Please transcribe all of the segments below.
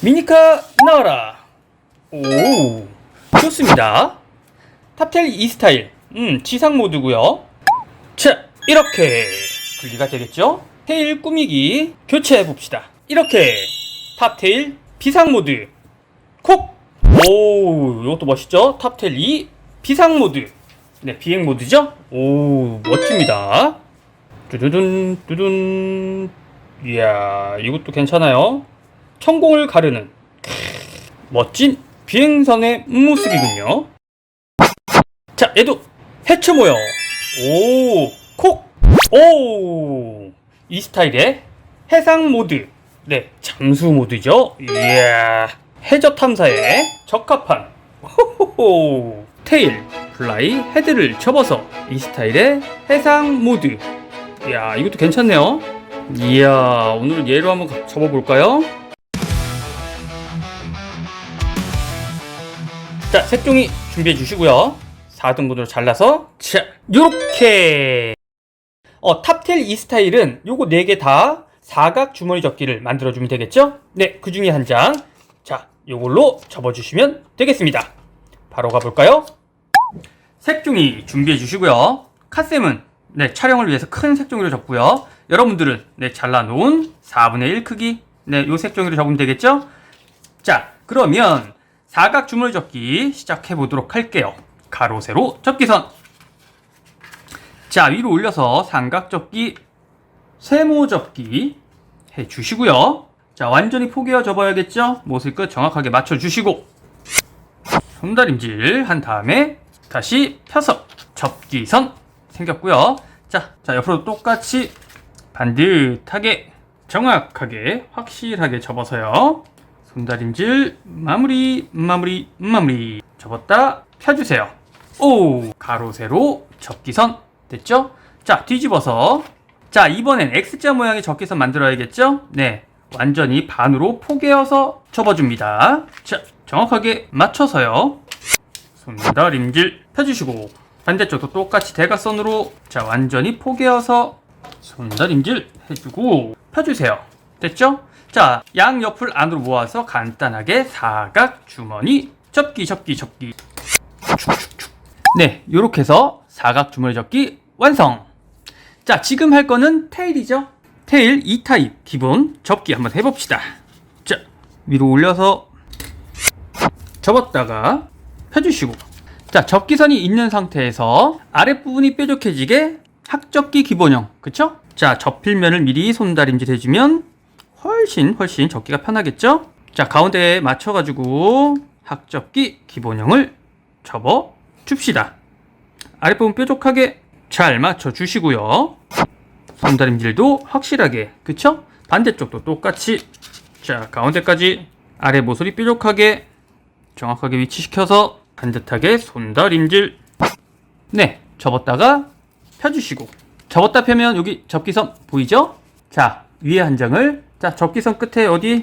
미니카 나와라. 오, 좋습니다. 탑텔 이 스타일, 음, 지상 모드고요. 자, 이렇게 분리가 되겠죠? 테일 꾸미기 교체해 봅시다. 이렇게 탑테일 비상 모드 콕! 오, 이것도 멋있죠? 탑텔 2 비상 모드. 네, 비행 모드죠? 오, 멋집니다. 뚜두둔, 뚜둔. 이야, 이것도 괜찮아요. 천공을 가르는 크, 멋진 비행선의 모습이군요. 자, 얘도 해체 모형. 오, 콕. 오, 이 스타일의 해상 모드. 네, 잠수 모드죠. 이야, 해저 탐사에 적합한 호호호 테일 플라이 헤드를 접어서 이 스타일의 해상 모드. 이야, 이것도 괜찮네요. 이야, 오늘 얘로 한번 가- 접어볼까요? 자, 색종이 준비해 주시고요. 4등분으로 잘라서 자, 요렇게 어, 탑텔 이 스타일은 요거 4개 다 사각 주머니 접기를 만들어 주면 되겠죠? 네, 그 중에 한 장. 자, 요걸로 접어 주시면 되겠습니다. 바로 가 볼까요? 색종이 준비해 주시고요. 카셈은 네, 촬영을 위해서 큰 색종이로 접고요. 여러분들은 네, 잘라 놓은 4분의 1 크기 네, 요 색종이로 접으면 되겠죠? 자, 그러면 사각 주물 접기 시작해 보도록 할게요. 가로 세로 접기선. 자, 위로 올려서 삼각 접기, 세모 접기 해 주시고요. 자, 완전히 포개어 접어야겠죠? 못을 끝 정확하게 맞춰 주시고 손다림질 한 다음에 다시 펴서 접기선 생겼고요. 자, 자, 옆으로 똑같이 반듯하게 정확하게 확실하게 접어서요. 손다림질 마무리 마무리 마무리. 접었다 펴주세요. 오! 가로 세로 접기선. 됐죠? 자 뒤집어서. 자 이번엔 X자 모양의 접기선 만들어야겠죠? 네. 완전히 반으로 포개어서 접어줍니다. 자 정확하게 맞춰서요. 손다림질 펴주시고 반대쪽도 똑같이 대각선으로. 자 완전히 포개어서 손다림질 해주고 펴주세요. 됐죠? 자, 양 옆을 안으로 모아서 간단하게 사각 주머니 접기 접기 접기. 네, 요렇게 해서 사각 주머니 접기 완성. 자, 지금 할 거는 테일이죠. 테일 2타입 기본 접기 한번 해 봅시다. 자, 위로 올려서 접었다가 펴주시고 자, 접기선이 있는 상태에서 아랫부분이 뾰족해지게 학접기 기본형, 그쵸? 자, 접힐면을 미리 손다림질 해주면 훨씬 훨씬 접기가 편하겠죠? 자 가운데에 맞춰가지고 학접기 기본형을 접어 줍시다 아랫부분 뾰족하게 잘 맞춰 주시고요 손다림질도 확실하게 그쵸? 반대쪽도 똑같이 자 가운데까지 아래 모서리 뾰족하게 정확하게 위치시켜서 반듯하게 손다림질 네 접었다가 펴주시고 접었다 펴면 여기 접기선 보이죠? 자 위에 한 장을 자 접기선 끝에 어디?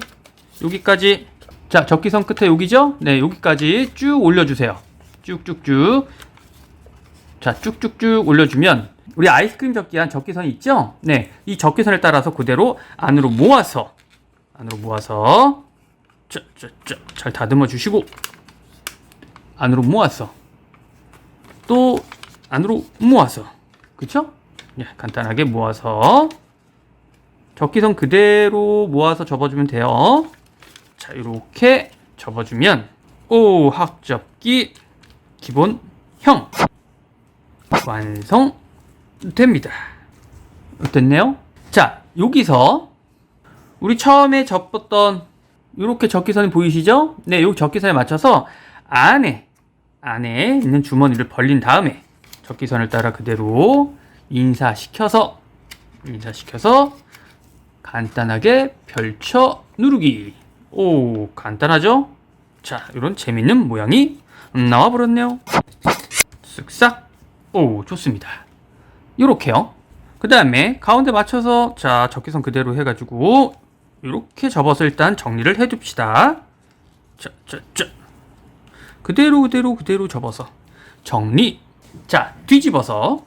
여기까지. 자 접기선 끝에 여기죠? 네 여기까지 쭉 올려주세요. 쭉쭉쭉. 자 쭉쭉쭉 올려주면 우리 아이스크림 접기 한 접기선이 있죠? 네 이 접기선을 따라서 그대로 안으로 모아서 안으로 모아서 자자자잘 다듬어 주시고 안으로 모아서 또 안으로 모아서. 그쵸? 네, 간단하게 모아서 접기선 그대로 모아서 접어주면 돼요. 자, 이렇게 접어주면 오 학접기 기본형 완성됩니다. 어땠네요? 자, 여기서 우리 처음에 접었던 이렇게 접기선이 보이시죠? 네, 요 접기선에 맞춰서 안에 안에 있는 주머니를 벌린 다음에 접기선을 따라 그대로 인사시켜서 인사시켜서 간단하게 펼쳐 누르기. 오, 간단하죠? 자, 이런 재밌는 모양이 나와버렸네요. 쓱싹. 오, 좋습니다. 요렇게요. 그 다음에 가운데 맞춰서 자, 적기선 그대로 해가지고 이렇게 접어서 일단 정리를 해둡시다. 자, 자, 자. 그대로 그대로 그대로 접어서 정리. 자, 뒤집어서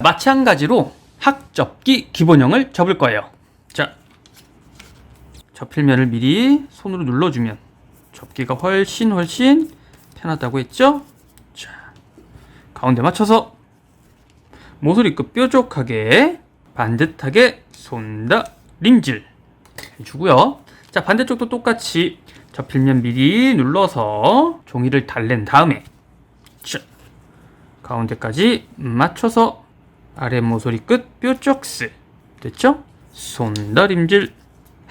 마찬가지로 학접기 기본형을 접을 거예요. 자, 접힐면을 미리 손으로 눌러주면 접기가 훨씬 훨씬 편하다고 했죠? 자, 가운데 맞춰서 모서리 끝 뾰족하게 반듯하게 손다 림질 해주고요. 자, 반대쪽도 똑같이 접힐면 미리 눌러서 종이를 달랜 다음에 자, 가운데까지 맞춰서 아래 모서리 끝 뾰족스 됐죠? 손다림질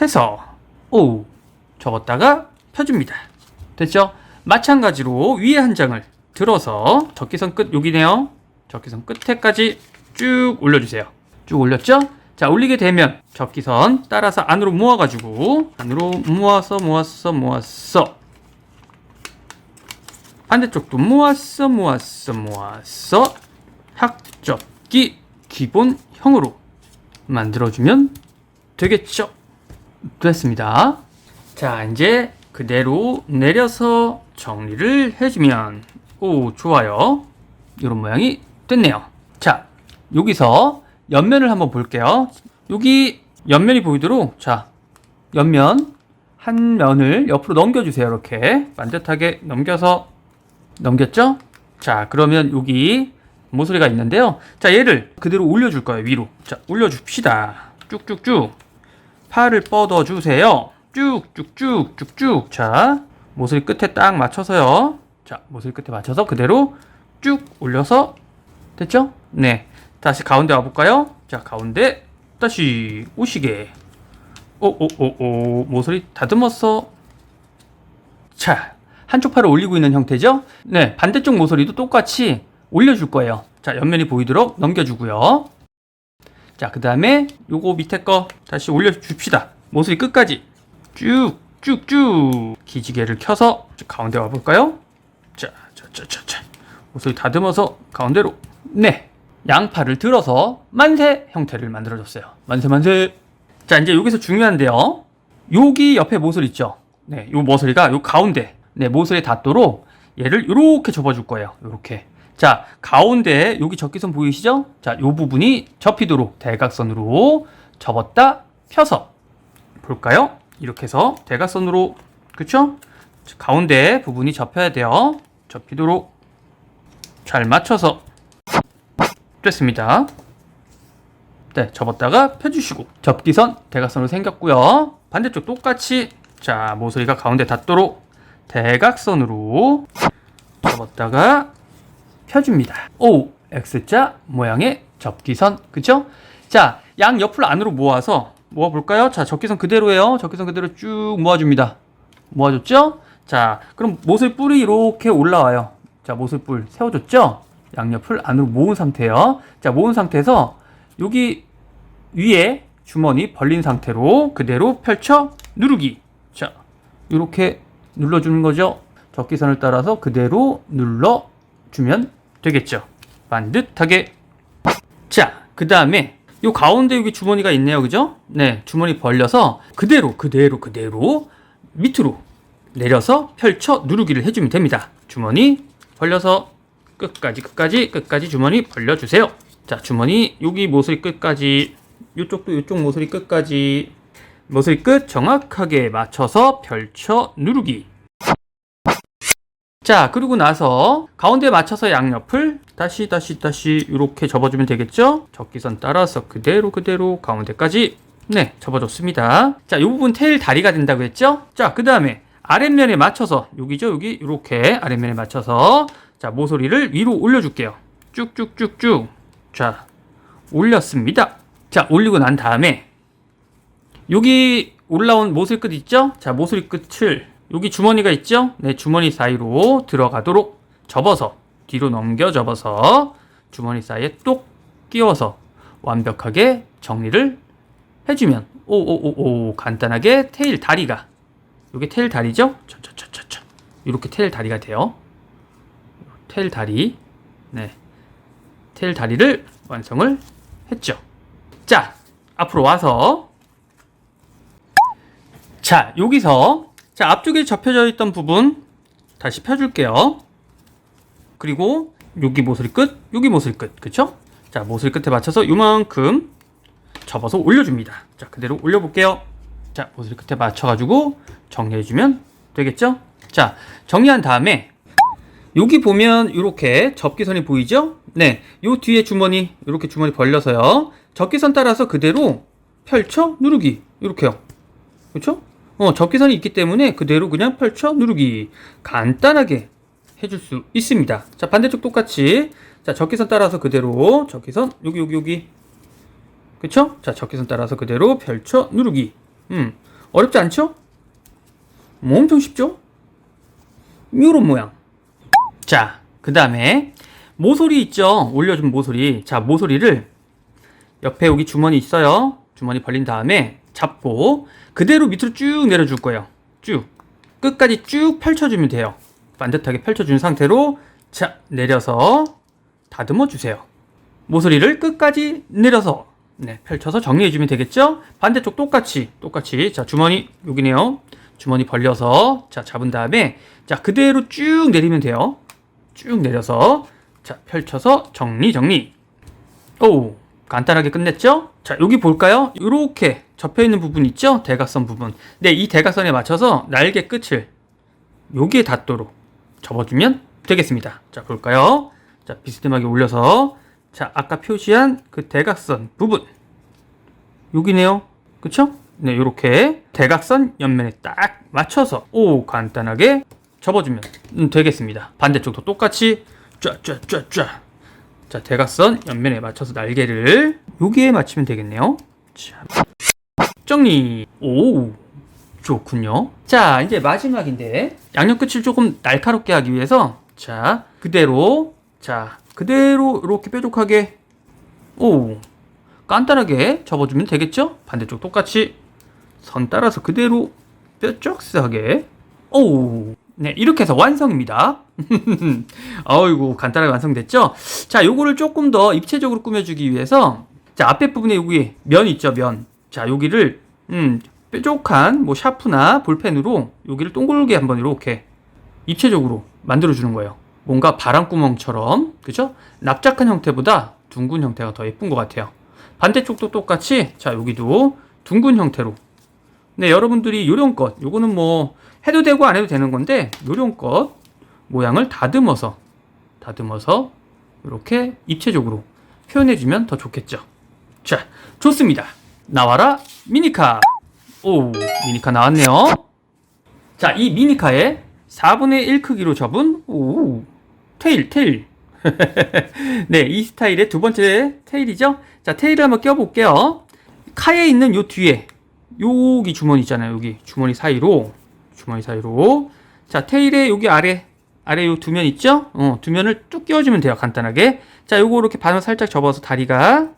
해서 오 접었다가 펴줍니다. 됐죠? 마찬가지로 위에 한 장을 들어서 적기선 끝 여기네요. 적기선 끝에까지 쭉 올려주세요. 쭉 올렸죠? 자 올리게 되면 적기선 따라서 안으로 모아가지고 안으로 모아서 모았어 모았어 반대쪽도 모았어 모았어 모았어 학접기 기본형으로 만들어주면 되겠죠 됐습니다 자 이제 그대로 내려서 정리를 해주면 오 좋아요 이런 모양이 됐네요 자 여기서 옆면을 한번 볼게요 여기 옆면이 보이도록 자 옆면 한 면을 옆으로 넘겨주세요 이렇게 반듯하게 넘겨서 넘겼죠? 자, 그러면 여기 모서리가 있는데요. 자, 얘를 그대로 올려줄 거예요, 위로. 자, 올려줍시다. 쭉쭉쭉. 팔을 뻗어주세요. 쭉쭉쭉, 쭉쭉. 자, 모서리 끝에 딱 맞춰서요. 자, 모서리 끝에 맞춰서 그대로 쭉 올려서, 됐죠? 네. 다시 가운데 와볼까요? 자, 가운데 다시 오시게. 오오오오 모서리 다듬었어. 자, 한쪽 팔을 올리고 있는 형태죠? 네, 반대쪽 모서리도 똑같이 올려줄 거예요. 자, 옆면이 보이도록 넘겨주고요. 자, 그 다음에 요거 밑에 거 다시 올려줍시다. 모서리 끝까지 쭉, 쭉, 쭉 기지개를 켜서 가운데 와볼까요? 자, 자, 자, 자, 자. 모서리 다듬어서 가운데로. 네, 양팔을 들어서 만세 형태를 만들어줬어요. 만세, 만세. 자, 이제 여기서 중요한데요. 여기 옆에 모서리 있죠? 네, 요 모서리가 요 가운데 네, 모서리에 닿도록 얘를 이렇게 접어줄 거예요. 이렇게. 자, 가운데 여기 적기선 보이시죠? 자, 요 부분이 접히도록 대각선으로 접었다 펴서 볼까요? 이렇게 해서 대각선으로 그쵸? 가운데 부분이 접혀야 돼요. 접히도록 잘 맞춰서 됐습니다. 네, 접었다가 펴주시고 접기선 대각선으로 생겼고요. 반대쪽 똑같이 자 모서리가 가운데 닿도록 대각선으로 접었다가 펴줍니다. O X자 모양의 접기선 그쵸? 자, 양 옆을 안으로 모아서 모아 볼까요? 자, 접기선 그대로예요. 접기선 그대로 쭉 모아줍니다. 모아줬죠? 자, 그럼 모슬 뿔이 이렇게 올라와요. 자, 모슬 뿔 세워줬죠? 양옆을 안으로 모은 상태예요. 자, 모은 상태에서 여기 위에 주머니 벌린 상태로 그대로 펼쳐 누르기. 자, 이렇게 눌러주는 거죠. 적기선을 따라서 그대로 눌러 주면 되겠죠. 반듯하게. 자, 그 다음에 요 가운데 여기 주머니가 있네요. 그죠? 네, 주머니 벌려서 그대로, 그대로, 그대로 밑으로 내려서 펼쳐 누르기를 해주면 됩니다. 주머니 벌려서 끝까지, 끝까지, 끝까지 주머니 벌려주세요. 자, 주머니 여기 모서리 끝까지, 요쪽도 요쪽 모서리 끝까지 모서리 끝 정확하게 맞춰서 펼쳐 누르기. 자, 그리고 나서 가운데 맞춰서 양옆을 다시 다시 다시 이렇게 접어주면 되겠죠? 접기선 따라서 그대로 그대로 가운데까지 네, 접어줬습니다. 자, 이 부분 테일 다리가 된다고 했죠? 자, 그 다음에 아랫면에 맞춰서 여기죠? 여기 이렇게 아랫면에 맞춰서 자, 모서리를 위로 올려줄게요. 쭉쭉쭉쭉. 자, 올렸습니다. 자, 올리고 난 다음에 여기 올라온 모서리 끝 있죠? 자, 모서리 끝을 여기 주머니가 있죠? 네, 주머니 사이로 들어가도록 접어서 뒤로 넘겨 접어서 주머니 사이에 똑 끼워서 완벽하게 정리를 해주면 오오오오 간단하게 테일 다리가 여기 테일 다리죠? 저저저저저 이렇게 테일 다리가 돼요. 테일 다리 네 테일 다리를 완성을 했죠. 자 앞으로 와서 자, 여기서 자, 앞쪽에 접혀져 있던 부분 다시 펴줄게요. 그리고 여기 모서리 끝, 여기 모서리 끝, 그쵸? 자, 모서리 끝에 맞춰서 요만큼 접어서 올려줍니다. 자, 그대로 올려볼게요. 자, 모서리 끝에 맞춰가지고 정리해주면 되겠죠? 자, 정리한 다음에 여기 보면 이렇게 접기선이 보이죠? 네, 요 뒤에 주머니 이렇게 주머니 벌려서요. 접기선 따라서 그대로 펼쳐 누르기 이렇게요. 그렇죠? 어, 접기선이 있기 때문에 그대로 그냥 펼쳐 누르기 간단하게 해줄 수 있습니다. 자, 반대쪽 똑같이 자, 접기선 따라서 그대로 접기선 여기 여기 여기 그쵸? 자, 접기선 따라서 그대로 펼쳐 누르기. 음, 어렵지 않죠? 뭐 엄청 쉽죠? 요런 모양. 자, 그 다음에 모서리 있죠? 올려준 모서리. 자, 모서리를 옆에 여기 주머니 있어요. 주머니 벌린 다음에 잡고 그대로 밑으로 쭉 내려줄 거예요. 쭉. 끝까지 쭉 펼쳐주면 돼요. 반듯하게 펼쳐준 상태로 자, 내려서 다듬어 주세요. 모서리를 끝까지 내려서 네, 펼쳐서 정리해 주면 되겠죠? 반대쪽 똑같이 똑같이 자, 주머니 여기네요. 주머니 벌려서 자, 잡은 다음에 자, 그대로 쭉 내리면 돼요. 쭉 내려서 자, 펼쳐서 정리 정리. 오, 간단하게 끝냈죠? 자, 여기 볼까요? 이렇게 접혀 있는 부분 있죠? 대각선 부분. 네, 이 대각선에 맞춰서 날개 끝을 여기에 닿도록 접어주면 되겠습니다. 자, 볼까요? 자, 비스듬하게 올려서 자, 아까 표시한 그 대각선 부분 여기네요. 그쵸? 네, 이렇게 대각선 옆면에 딱 맞춰서 오 간단하게 접어주면 음, 되겠습니다. 반대쪽도 똑같이 쫙쫙쫙쫙 자, 대각선 옆면에 맞춰서 날개를 여기에 맞추면 되겠네요. 자, 정리. 오, 좋군요. 자, 이제 마지막인데 양념 끝을 조금 날카롭게 하기 위해서 자, 그대로 자, 그대로 이렇게 뾰족하게 오, 간단하게 접어주면 되겠죠? 반대쪽 똑같이 선 따라서 그대로 뾰족하게 오, 네, 이렇게 해서 완성입니다. 어이구, 간단하게 완성됐죠? 자, 요거를 조금 더 입체적으로 꾸며주기 위해서, 자, 앞에 부분에 여기 면 있죠, 면. 자, 여기를, 음, 뾰족한 뭐 샤프나 볼펜으로 여기를 동글게 한번 이렇게 입체적으로 만들어 주는 거예요. 뭔가 바람구멍처럼, 그죠? 납작한 형태보다 둥근 형태가 더 예쁜 것 같아요. 반대쪽도 똑같이, 자, 여기도 둥근 형태로. 네, 여러분들이 요령껏, 요거는 뭐, 해도 되고 안 해도 되는 건데 요령껏 모양을 다듬어서 다듬어서 이렇게 입체적으로 표현해주면 더 좋겠죠. 자, 좋습니다. 나와라 미니카. 오, 미니카 나왔네요. 자, 이 미니카에 4분의 1 크기로 접은 오, 테일, 테일. 네, 이 스타일의 두 번째 테일이죠. 자, 테일을 한번 껴볼게요. 카에 있는 요 뒤에 여기 주머니 있잖아요. 여기 주머니 사이로 주머니 사이로 자 테일에 여기 아래 아래 요 두 면 있죠? 어, 두 면을 뚝 끼워주면 돼요 간단하게 자 요거 이렇게 반을 살짝 접어서 다리가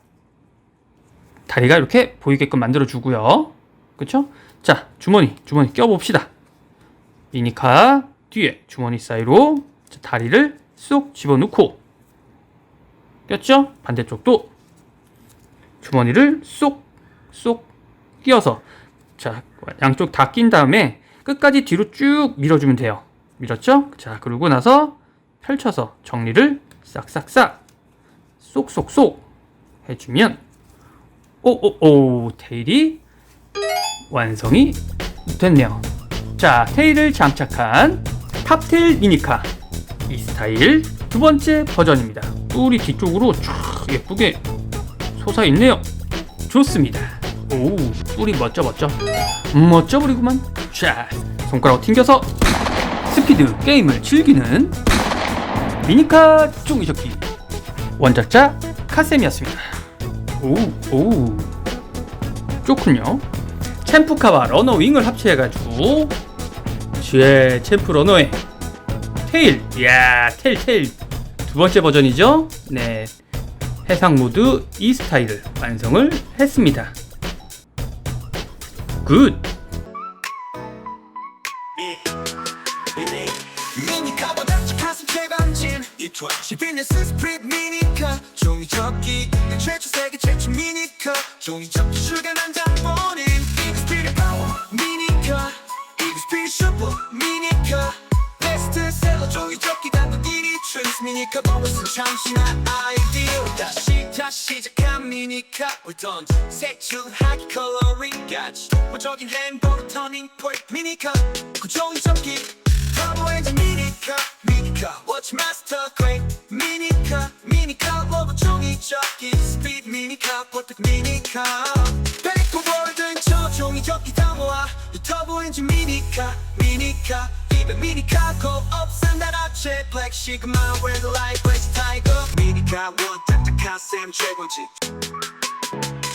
다리가 이렇게 보이게끔 만들어 주고요 그쵸? 자 주머니 주머니 껴봅시다 미니카 뒤에 주머니 사이로 자, 다리를 쏙 집어넣고 꼈죠? 반대쪽도 주머니를 쏙 쏙 끼워서 자 양쪽 다 낀 다음에 끝까지 뒤로 쭉 밀어주면 돼요. 밀었죠? 자, 그러고 나서 펼쳐서 정리를 싹싹싹 쏙쏙쏙 해주면 오오오 테일이 완성이 됐네요. 자, 테일을 장착한 탑테일 미니카 이 스타일 두 번째 버전입니다. 뿔이 뒤쪽으로 쫙 예쁘게 솟아 있네요. 좋습니다. 오, 뿔이 멋져 멋져. 멋져 버리구만. 자, 손가락 튕겨서 스피드 게임을 즐기는 미니카 종이접기 원작자 카셈이었습니다. 오, 오, 좋군요. 챔프카와 러너윙을 합체해가지고 쥐의 챔프 러너의 테일, 이야, 테일, 테일 두 번째 버전이죠. 네, 해상 모드 이 스타일을 완성을 했습니다. 굿. 미니 카보다 가슴 최반진 이투아 비즈니스 스프릿 미니카. 종이 접기 최초 세계 최초 미니카. 종이 접기 주간 한장 이그 스피릿 파워 미니카. 스피릿 슈퍼 미니카. 베스트셀러 종이 접기 단돈 1위초 트윈스 미니카. 버블스 참신한 아이디어. 다시 다시 시작한 미니카. 올 던져. 색출하기 컬러링 같이 독보적인 행복 터닝 포인트 미니카. 구조인 접기 터보 엔진 미니카 미니카 워치 마스터 그레이 미니카 미니카 로봇 종이 접기 스피드 미니카 퍼펙트 미니카 베이커 월드인 저 종이 접기 다 모아 이 터보 엔진 미니카 미니카 입에 미니카 고 없은 나라체 블랙 시그마 웨드 라이프 웨이스 타이거 미니카 원 딱딱한 쌤 최고지